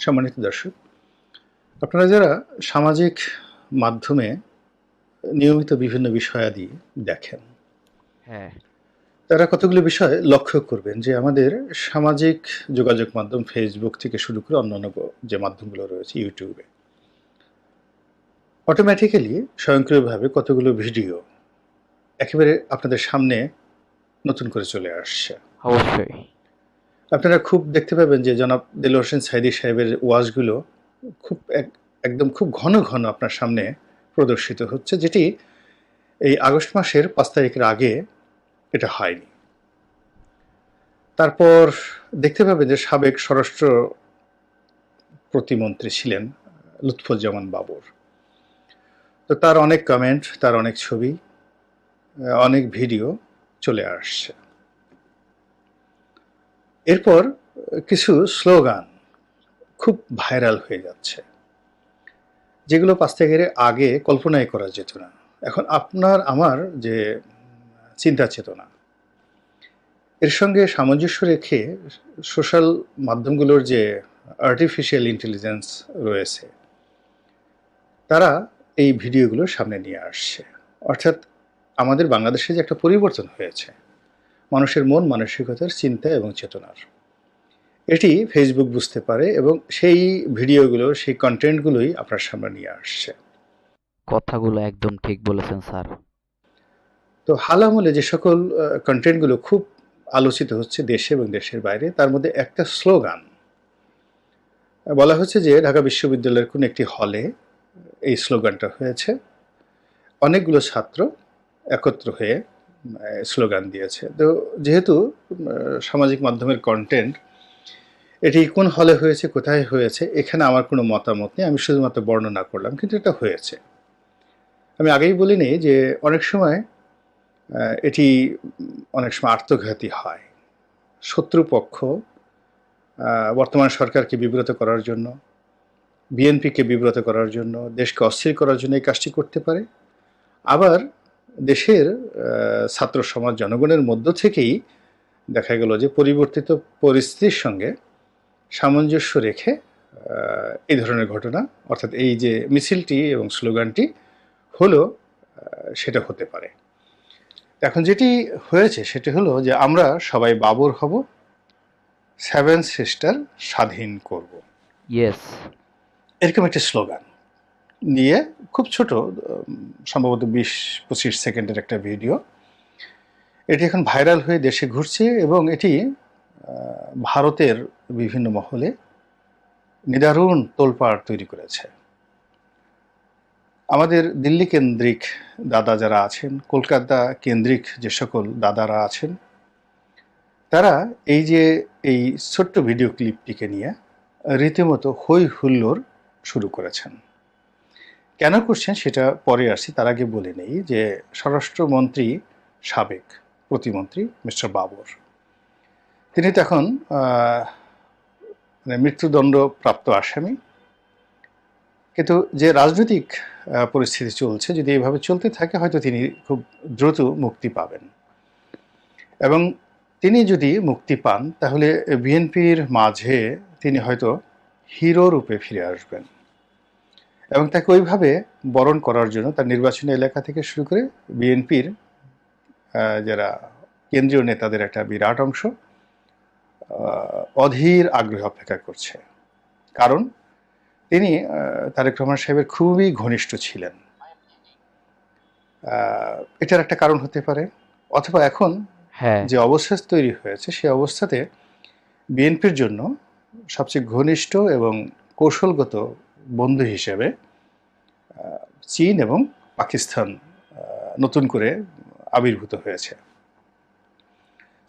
সম্মানিত দর্শক আপনারা যারা সামাজিক মাধ্যমে নিয়মিত বিভিন্ন বিষয়াদি দেখেন হ্যাঁ। তারা কতগুলো বিষয় লক্ষ্য করবেন যে আমাদের সামাজিক যোগাযোগ মাধ্যম ফেসবুক থেকে শুরু করে অন্যান্য যে মাধ্যমগুলো রয়েছে ইউটিউবে অটোমেটিক্যালি স্বয়ংক্রিয়ভাবে কতগুলো ভিডিও একেবারে আপনাদের সামনে নতুন করে চলে আসছে। অবশ্যই। আপনারা খুব দেখতে পাবেন যে জনাব দিল হোসেন সাইদি সাহেবের ওয়াজগুলো খুব এক- একদম খুব ঘন ঘন আপনার সামনে প্রদর্শিত হচ্ছে, যেটি এই আগস্ট মাসের পাঁচ তারিখের আগে এটা হয়নি। তারপর দেখতে পাবেন যে সাবেক স্বরাষ্ট্র প্রতিমন্ত্রী ছিলেন লুৎফুজ্জামান বাবর। তো তার অনেক কমেন্ট তার অনেক ছবি, অনেক ভিডিও চলে আসছে। এরপর কিছু স্লোগান খুব ভাইরাল হয়ে যাচ্ছে, যেগুলো পাঁচ তারিখের আগে কল্পনাই করা যেত না। এখন আপনার, আমার যে চিন্তা চেতনা, এর সঙ্গে সামঞ্জস্য রেখে সোশ্যাল মাধ্যমগুলোর যে আর্টিফিশিয়াল ইন্টেলিজেন্স রয়েছে, তারা এই ভিডিওগুলো সামনে নিয়ে আসছে। অর্থাৎ আমাদের বাংলাদেশে যে একটা পরিবর্তন হয়েছে মানুষের মন মানসিকতার চিন্তা এবং চেতনার। এটি ফেসবুক বুঝতে পারে এবং সেই ভিডিওগুলো সেই কন্টেন্টগুলোই আপনার সামনে নিয়ে আসছে। কথাগুলো একদম ঠিক বলেছেন স্যার। তো হাল আমলে যে সকল কন্টেন্টগুলো খুব আলোচিত হচ্ছে দেশে এবং দেশের বাইরে তার মধ্যে একটা স্লোগান। বলা হচ্ছে যে ঢাকা বিশ্ববিদ্যালয়ের কোনো একটি হলে এই স্লোগানটা হয়েছে অনেকগুলো ছাত্র একত্র হয়ে স্লোগান দিয়েছে। তো যেহেতু সামাজিক মাধ্যমের কন্টেন্ট এটি কোন হলে হয়েছে, কোথায় হয়েছে, এখানে আমার কোনো মতামত নেই, আমি শুধুমাত্র বর্ণনা করলাম, কিন্তু এটা হয়েছে। আমি আগেই বলিনি যে অনেক সময় এটি অনেক সময় আত্মঘাতী হয়। শত্রুপক্ষ বর্তমান সরকারকে বিব্রত করার জন্য বিএনপিকে বিব্রত করার জন্য, দেশকে অস্থির করার জন্য এই কাজটি করতে পারে। আবার দেশের ছাত্র সমাজ জনগণের মধ্য থেকেই দেখা গেল যে পরিবর্তিত পরিস্থিতির সঙ্গে সামঞ্জস্য রেখে এই ধরনের ঘটনা অর্থাৎ এই যে মিছিলটি এবং স্লোগানটি হলো সেটা হতে পারে। এখন যেটি হয়েছে সেটি হলো যে আমরা সবাই বাবর হব সেভেন সিস্টার স্বাধীন করব। ইয়েস এরকম একটি স্লোগান। নিয়ে খুব ছোট সম্ভবত বিশ, পঁচিশ সেকেন্ডের একটা ভিডিও। এটি এখন ভাইরাল হয়ে দেশে ঘুরছে এবং এটি ভারতের বিভিন্ন মহলে নিদারুণ তোলপাড় তৈরি করেছে। আমাদের দিল্লি কেন্দ্রিক দাদা যারা আছেন, কলকাতা কেন্দ্রিক যে সকল দাদারা আছেন, তারা এই যে এই ছোট্ট ভিডিও ক্লিপটিকে নিয়ে রীতিমতো হৈ হুল্লোড় শুরু করেছেন। কেন করছেন সেটা পরে আসছি, তার আগে বলে নেই যে স্বরাষ্ট্রমন্ত্রী সাবেক প্রতিমন্ত্রী মিস্টার বাবর। তিনি তো এখন মানে মৃত্যুদণ্ড প্রাপ্ত আসামি। কিন্তু যে রাজনৈতিক পরিস্থিতি চলছে, যদি এইভাবে চলতে থাকে, হয়তো তিনি খুব দ্রুত মুক্তি পাবেন। এবং তিনি যদি মুক্তি পান, তাহলে বিএনপির মাঝে তিনি হয়তো হিরো রূপে ফিরে আসবেন। এবং তাকে ওইভাবে বরণ করার জন্য তার নির্বাচনী এলাকা থেকে শুরু করে বিএনপির যারা কেন্দ্রীয় নেতাদের একটা বিরাট অংশ অধীর আগ্রহে অপেক্ষা করছে। কারণ তিনি তারেক রহমান সাহেবের খুবই ঘনিষ্ঠ ছিলেন। এটার একটা কারণ হতে পারে। অথবা এখন হ্যাঁ। যে অবস্থা তৈরি হয়েছে সেই অবস্থাতে বিএনপির জন্য সবচেয়ে ঘনিষ্ঠ এবং কৌশলগত বন্ধু হিসেবে চীন এবং পাকিস্তান নতুন করে আবির্ভূত হয়েছে।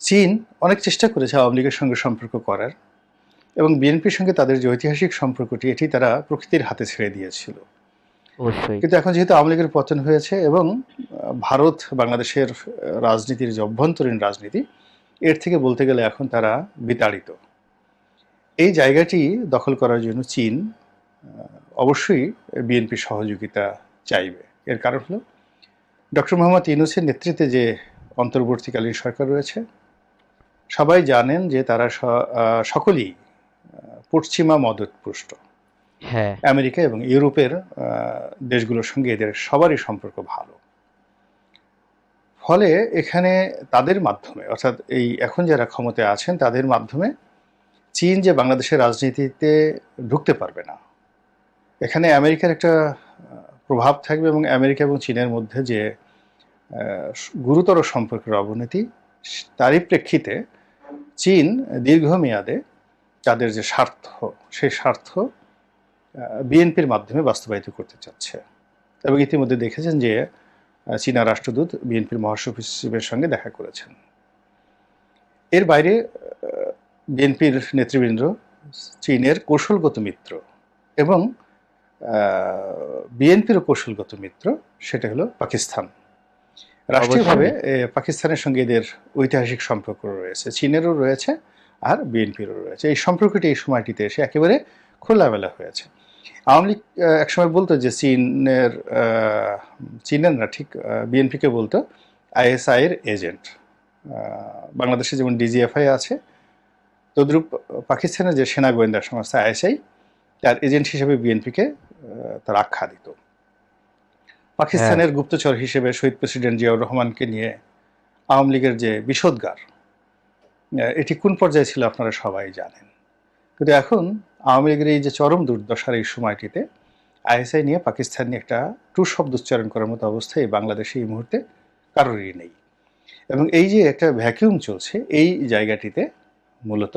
চীন অনেক চেষ্টা করেছে আওয়ামী লীগের সঙ্গে সম্পর্ক করার এবং বিএনপির সঙ্গে তাদের যে ঐতিহাসিক সম্পর্কটি এটি তারা প্রকৃতির হাতে ছেড়ে দিয়েছিল। কিন্তু এখন যেহেতু আওয়ামী লীগের পতন হয়েছে এবং ভারত বাংলাদেশের রাজনীতির যে অভ্যন্তরীণ রাজনীতি এর থেকে বলতে গেলে এখন তারা বিতাড়িত। এই জায়গাটি দখল করার জন্য চীন অবশ্যই বিএনপির সহযোগিতা চাইবে। এর কারণ হলো ডক্টর মোহাম্মদ ইউনুসের নেতৃত্বে যে অন্তর্বর্তীকালীন সরকার রয়েছে সবাই জানেন যে তারা সকলেই পশ্চিমা মদতপুষ্ট। হ্যাঁ। আমেরিকা এবং ইউরোপের দেশগুলোর সঙ্গে এদের সবারই সম্পর্ক ভালো। ফলে এখানে তাদের মাধ্যমে অর্থাৎ এই এখন যারা ক্ষমতায় আছেন তাদের মাধ্যমে চীন যে বাংলাদেশের রাজনীতিতে ঢুকতে পারবে না এখানে আমেরিকার একটা প্রভাব থাকবে এবং আমেরিকা এবং চীনের মধ্যে যে গুরুতর সম্পর্কের অবনতি, তারই প্রেক্ষিতে চীন দীর্ঘমেয়াদে তাদের যে স্বার্থ, সেই স্বার্থ বিএনপির মাধ্যমে বাস্তবায়িত করতে চাচ্ছে। এবং ইতিমধ্যে দেখেছেন যে চীনা রাষ্ট্রদূত বিএনপির মহাসচিবের সঙ্গে দেখা করেছেন। এর বাইরে বিএনপির নেতৃবৃন্দ চীনের কৌশলগত মিত্র এবং বিএনপিরও কৌশলগত মিত্র সেটা হলো পাকিস্তান। রাষ্ট্রীয়ভাবে পাকিস্তানের সঙ্গে এদের ঐতিহাসিক সম্পর্ক রয়েছে। চীনেরও রয়েছে আর বিএনপিরও রয়েছে। এই সম্পর্কটি এই সময়টিতে এসে একেবারে খোলামেলা হয়েছে। আওয়ামী লীগ একসময় বলতো যে চীনের চীনের না ঠিক বিএনপিকে বলতো আইএসআই এর এজেন্ট। বাংলাদেশে যেমন ডিজিএফআই আছে তদ্রূপ পাকিস্তানের যে সেনা গোয়েন্দা সংস্থা আইএসআই তার এজেন্ট হিসেবে বিএনপিকে তার আখ্যা দিত। পাকিস্তানের গুপ্তচর হিসেবে শহীদ প্রেসিডেন্ট জিয়াউর রহমানকে নিয়ে আওয়ামী লীগের যে বিষোদ্গার এটি কোন পর্যায়ে ছিল আপনারা সবাই জানেন। কিন্তু এখন আওয়ামী লীগের এই যে চরম দুর্দশার এই সময়টিতে আইএসআই নিয়ে পাকিস্তান নিয়ে একটা টু শব্দ উচ্চারণ করার মতো অবস্থায় বাংলাদেশে এই মুহূর্তে কারোরই নেই। এবং এই যে একটা ভ্যাকিউম চলছে এই জায়গাটিতে মূলত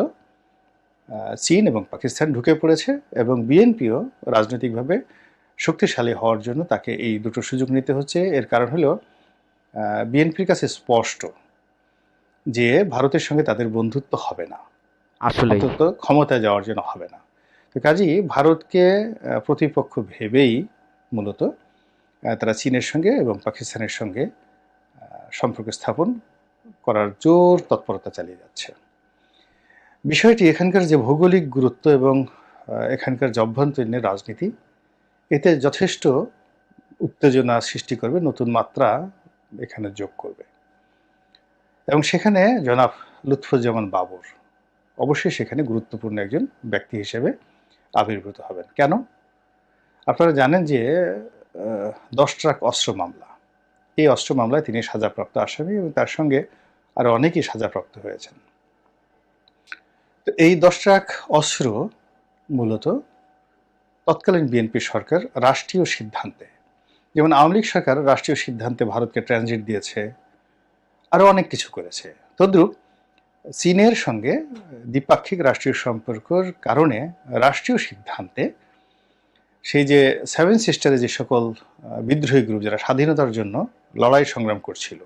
চীন এবং পাকিস্তান ঢুকে পড়েছে এবং বিএনপিও রাজনৈতিকভাবে শক্তিশালী হওয়ার জন্য তাকে এই দুটো সুযোগ নিতে হচ্ছে। এর কারণ হলো বিএনপির কাছে স্পষ্ট যে ভারতের সঙ্গে তাদের বন্ধুত্ব হবে না। আসলে ক্ষমতায় যাওয়ার জন্য হবে না। তো কাজেই ভারতকে প্রতিপক্ষ ভেবেই মূলত তারা চীনের সঙ্গে এবং পাকিস্তানের সঙ্গে সম্পর্ক স্থাপন করার জোর তৎপরতা চালিয়ে যাচ্ছে। বিষয়টি এখানকার যে ভৌগোলিক গুরুত্ব এবং এখানকার যে রাজনীতি, এতে যথেষ্ট উত্তেজনা সৃষ্টি করবে, নতুন মাত্রা এখানে যোগ করবে। এবং সেখানে জনাব লুৎফুজ্জামান বাবর অবশ্যই সেখানে গুরুত্বপূর্ণ একজন ব্যক্তি হিসেবে আবির্ভূত হবেন। কেন? আপনারা জানেন যে দশ ট্রাক অস্ত্র মামলা। এই অস্ত্র মামলায় তিনি সাজাপ্রাপ্ত আসামি এবং তার সঙ্গে আরও অনেকেই সাজাপ্রাপ্ত হয়েছেন। তো এই দশ ট্রাক অস্ত্র মূলত তৎকালীন বিএনপি সরকার রাষ্ট্রীয় সিদ্ধান্তে, যেমন আওয়ামী লীগ সরকার রাষ্ট্রীয় সিদ্ধান্তে ভারতকে ট্রানজিট দিয়েছে আরও অনেক কিছু করেছে। তদ্রুপ চীনের সঙ্গে দ্বিপাক্ষিক রাষ্ট্রীয় সম্পর্কর কারণে রাষ্ট্রীয় সিদ্ধান্তে সেই যে সেভেন সিস্টারে যে সকল বিদ্রোহী গ্রুপ যারা স্বাধীনতার জন্য লড়াই সংগ্রাম করছিল,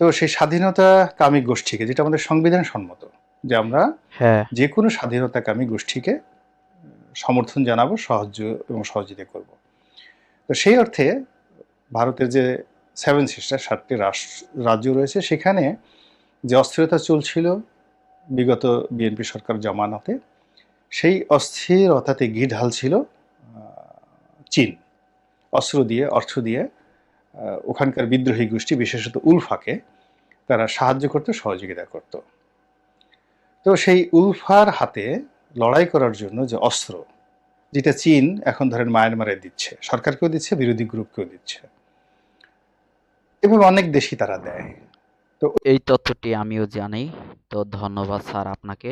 তো সেই স্বাধীনতাকামী গোষ্ঠীকে, যেটা আমাদের সংবিধান সম্মত যে আমরা হ্যাঁ। যে কোনো স্বাধীনতাকামী গোষ্ঠীকে সমর্থন জানাব সাহায্য এবং সহযোগিতা করব। তো সেই অর্থে ভারতের যে সেভেন সিস্টার সাতটি রাজ্য রয়েছে সেখানে যে অস্থিরতা চলছিল বিগত বিএনপি সরকার জমানাতে সেই অস্থিরতাতে ঘি ঢালছিল চীন। অস্ত্র দিয়ে অর্থ দিয়ে ওখানকার বিদ্রোহী গোষ্ঠী বিশেষত উলফাকে তারা সাহায্য করতো সহযোগিতা করত। তো সেই উলফার হাতে লড়াই করার জন্য যে অস্ত্র, যেটা চীন এখন ধরেন মায়ানমারে দিচ্ছে, সরকারকেও দিচ্ছে, বিরোধী গ্রুপকেও দিচ্ছে, এভাবে অনেক দেশই তারা দেয়। তো এই তথ্যটি আমিও জানি, তো ধন্যবাদ স্যার আপনাকে।